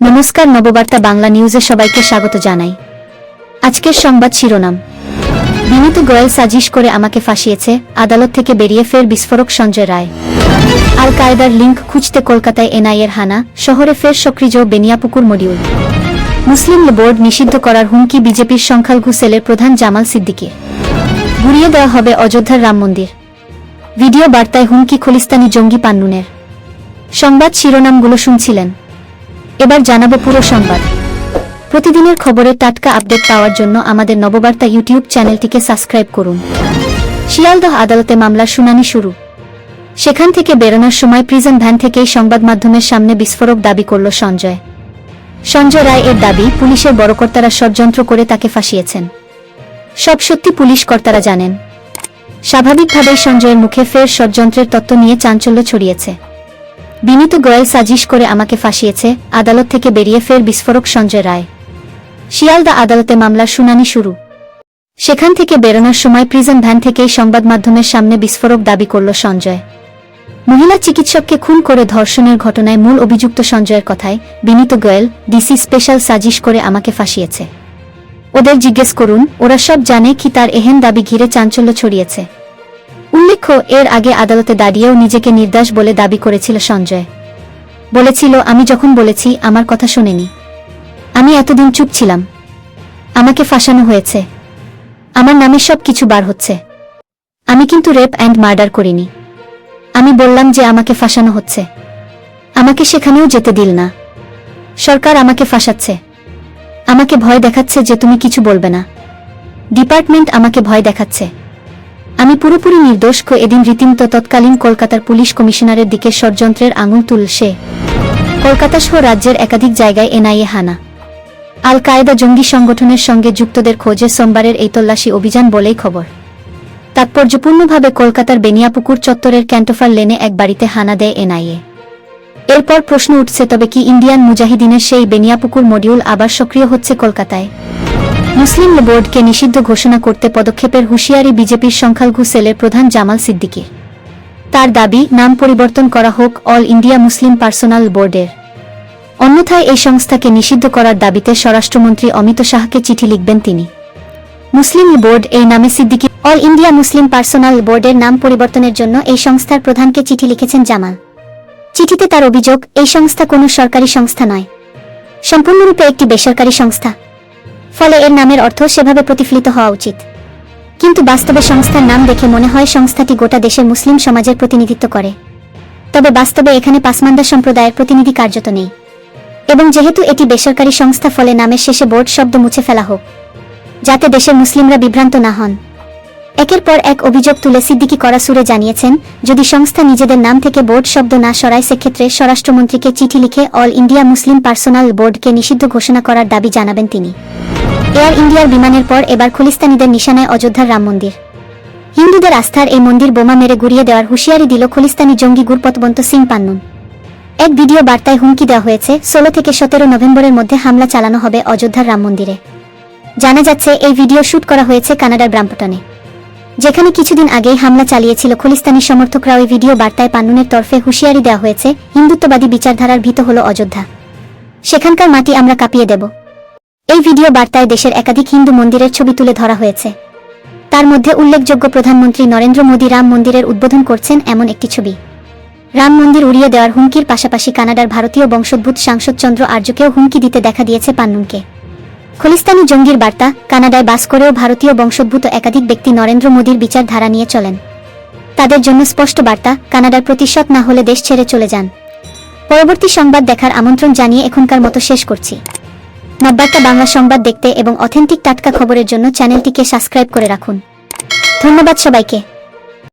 নমস্কার, নববার্তা বাংলা নিউজে সবাইকে স্বাগত জানাই। আজকের সংবাদ শিরোনাম। বিনীত গোয়েল সাজিশ করে আমাকে ফাঁসিয়েছে, আদালত থেকে বেরিয়ে ফের বিস্ফোরক সঞ্জয় রায়। আল কায়দার লিঙ্ক খুঁজতে কলকাতায় এনআইএর হানা, শহরে ফের সক্রিয় বেনিয়াপুকুর মডিউল। মুসলিম বোর্ড নিষিদ্ধ করার হুমকি বিজেপির সংখ্যালঘু সেলের প্রধান জামাল সিদ্দিকির ঘুরিয়ে দেওয়া হবে অযোধ্যার রাম মন্দির। ভিডিও বার্তায় হুমকি খলিস্তানি জঙ্গি পান্নুনের। সংবাদ শিরোনামগুলো শুনছিলেন। এবার জানাব পুরো সংবাদ। প্রতিদিনের খবরের টাটকা আপডেট পাওয়ার জন্য আমাদের নববার্তা ইউটিউব চ্যানেলটিকে সাবস্ক্রাইব করুন। শিয়ালদহ আদালতে মামলার শুনানি শুরু। সেখান থেকে বেরোনোর সময় প্রিজন ভ্যান থেকেই সংবাদ মাধ্যমের সামনে বিস্ফোরক দাবি করল সঞ্জয়। সঞ্জয় রায় এর দাবি, পুলিশের বড়কর্তারা ষড়যন্ত্র করে তাকে ফাঁসিয়েছেন। সব সত্যি পুলিশ কর্তারা জানেন। স্বাভাবিকভাবেই সঞ্জয়ের মুখে ফের ষড়যন্ত্রের তত্ত্ব নিয়ে চাঞ্চল্য ছড়িয়েছে। বিনীত গোয়েল সাজিশ করে আমাকে ফাঁসিয়েছে, আদালত থেকে বেরিয়ে ফের বিস্ফোরক সঞ্জয় রায়। শিয়ালদা আদালতে মামলার শুনানি শুরু। সেখান থেকে বেরোনোর সময় প্রিজন ভ্যান থেকেই সংবাদ মাধ্যমের সামনে বিস্ফোরক দাবি করল সঞ্জয়। মহিলা চিকিৎসককে খুন করে ধর্ষণের ঘটনায় মূল অভিযুক্ত সঞ্জয়ের কথায় বিনীত গোয়েল, ডিসি স্পেশাল সাজিশ করে আমাকে ফাঁসিয়েছে। ওদের জিজ্ঞেস করুন, ওরা সব জানে কি তার এহেন দাবি ঘিরে চাঞ্চল্য ছড়িয়েছে। উল্লেখ্য এর আগে আদালতে দাঁড়িয়েও নিজেকে নির্দোষ বলে দাবি করেছিল সঞ্জয়। বলেছিল, আমি যখন বলেছি, আমার কথা শোনেনি। আমি এতদিন চুপ ছিলাম। আমাকে ফাঁসানো হয়েছে। আমার নামে সব কিছু বার হচ্ছে। আমি কিন্তু রেপ অ্যান্ড মার্ডার করিনি। আমি বললাম যে আমাকে ফাঁসানো হচ্ছে। আমাকে সেখানেও যেতে দিল না। সরকার আমাকে ফাঁসাচ্ছে। আমাকে ভয় দেখাচ্ছে যে তুমি কিছু বলবে না। ডিপার্টমেন্ট আমাকে ভয় দেখাচ্ছে। আমি পুরোপুরি নির্দোষ এদিন রীতিমতো তৎকালীন কলকাতার পুলিশ কমিশনারের দিকে ষড়যন্ত্রের আঙুল তুলছে। কলকাতা সহ রাজ্যের একাধিক জায়গায় এনআইএ হানা। আল কায়েদা জঙ্গি সংগঠনের সঙ্গে যুক্তদের খোঁজে সোমবারের এই তল্লাশি অভিযান বলেই খবর। তাৎপর্যপূর্ণভাবে কলকাতার বেনিয়াপুকুর চত্বরের ক্যান্টোফার লেনে এক বাড়িতে হানা দেয় এনআইএ। এরপর প্রশ্ন উঠছে, তবে কি ইন্ডিয়ান মুজাহিদিনের সেই বেনিয়াপুকুর মডিউল আবার সক্রিয় হচ্ছে কলকাতায়? মুসলিম বোর্ডকে নিষিদ্ধ ঘোষণা করতে পদক্ষেপের হুঁশিয়ারি বিজেপির সংখ্যালঘু সেলের প্রধান জামাল সিদ্দিকির। তার দাবি, নাম পরিবর্তন করা হোক অল ইন্ডিয়া মুসলিম পার্সোনাল বোর্ডের। অন্যথায় এই সংস্থাকে নিষিদ্ধ করার দাবিতে স্বরাষ্ট্রমন্ত্রী অমিত শাহকে চিঠি লিখবেন তিনি। মুসলিম বোর্ড এই নামে Siddiqui, all India Muslim personal বোর্ডের নাম পরিবর্তনের জন্য এই সংস্থার প্রধানকে চিঠি লিখেছেন জামাল। চিঠিতে তার অভিযোগ, এই সংস্থা কোনো সরকারি সংস্থা নয়। সম্পূর্ণরূপে একটি বেসরকারি সংস্থা। ফলে এর নামের অর্থ সেভাবে প্রতিফলিত হওয়া উচিত। কিন্তু বাস্তবে সংস্থার নাম দেখে মনে হয় সংস্থাটি গোটা দেশের মুসলিম সমাজের প্রতিনিধিত্ব করে। তবে বাস্তবে এখানে পাসমান্দা সম্প্রদায়ের প্রতিনিধি কার্যত নেই। এবং যেহেতু এটি বেসরকারি সংস্থা, ফলে নামের শেষে বোর্ড শব্দ মুছে ফেলা হোক, যাতে দেশের মুসলিমরা বিভ্রান্ত না হন। একের পর এক অভিযোগ তুলে সিদ্দিকি করা সুরে জানিয়েছেন, যদি সংস্থা নিজেদের নাম থেকে বোর্ড শব্দ না সরায়, সেক্ষেত্রে স্বরাষ্ট্রমন্ত্রীকে চিঠি লিখে অল ইন্ডিয়া মুসলিম পার্সোনাল বোর্ডকে নিষিদ্ধ ঘোষণা করার দাবি জানাবেন তিনি। এয়ার ইন্ডিয়ার বিমানের পর এবার খলিস্তানিদের নিশানায় অযোধ্যার রাম মন্দির। হিন্দুদের আস্থার এই মন্দির বোমা মেরে গুড়িয়ে দেওয়ার হুঁশিয়ারি দিল খলিস্তানি জঙ্গি গুরপতবন্ত সিং পান্নুন। এক ভিডিও বার্তায় হুমকি দেওয়া হয়েছে, ষোলো থেকে সতেরো নভেম্বরের মধ্যে হামলা চালানো হবে অযোধ্যার রাম মন্দিরে। জানা যাচ্ছে, এই ভিডিও শুট করা হয়েছে কানাডার ব্রাম্পটনে। যেখানে কিছুদিন আগেই হামলা চালিয়েছিল খলিস্তানি সমর্থকরা ওই ভিডিও বার্তায় পান্নুনের তরফে হুঁশিয়ারি দেওয়া হয়েছে, হিন্দুত্ববাদী বিচারধারার ভীত হল অযোধ্যা। সেখানকার মাটি আমরা কাঁপিয়ে দেব। এই ভিডিও বার্তায় দেশের একাধিক হিন্দু মন্দিরের ছবি তুলে ধরা হয়েছে। তার মধ্যে উল্লেখযোগ্য প্রধানমন্ত্রী নরেন্দ্র মোদী রাম মন্দিরের উদ্বোধন করছেন এমন একটি ছবি। রাম মন্দির উড়িয়ে দেওয়ার হুমকির পাশাপাশি কানাডার ভারতীয় বংশোদ্ভূত সাংসদ চন্দ্র আর্যকেও হুমকি দিতে দেখা দিয়েছে পান্নুনকে। খলিস্তানি জঙ্গির বার্তা, কানাডায় বাস করেও ভারতীয় বংশোদ্ভূত একাধিক ব্যক্তি নরেন্দ্র মোদীর বিচারধারা নিয়ে চলেন। তাদের জন্য স্পষ্ট বার্তা, কানাডার প্রতিশোধ না হলে দেশ ছেড়ে চলে যান। পরবর্তী সংবাদ দেখার আমন্ত্রণ জানিয়ে এখনকার মতো শেষ করছি। নব্বার্তা বাংলা সংবাদ দেখতে এবং অথেন্টিক টাটকা খবরের জন্য চ্যানেলটিকে সাবস্ক্রাইব করে রাখুন। ধন্যবাদ সবাইকে।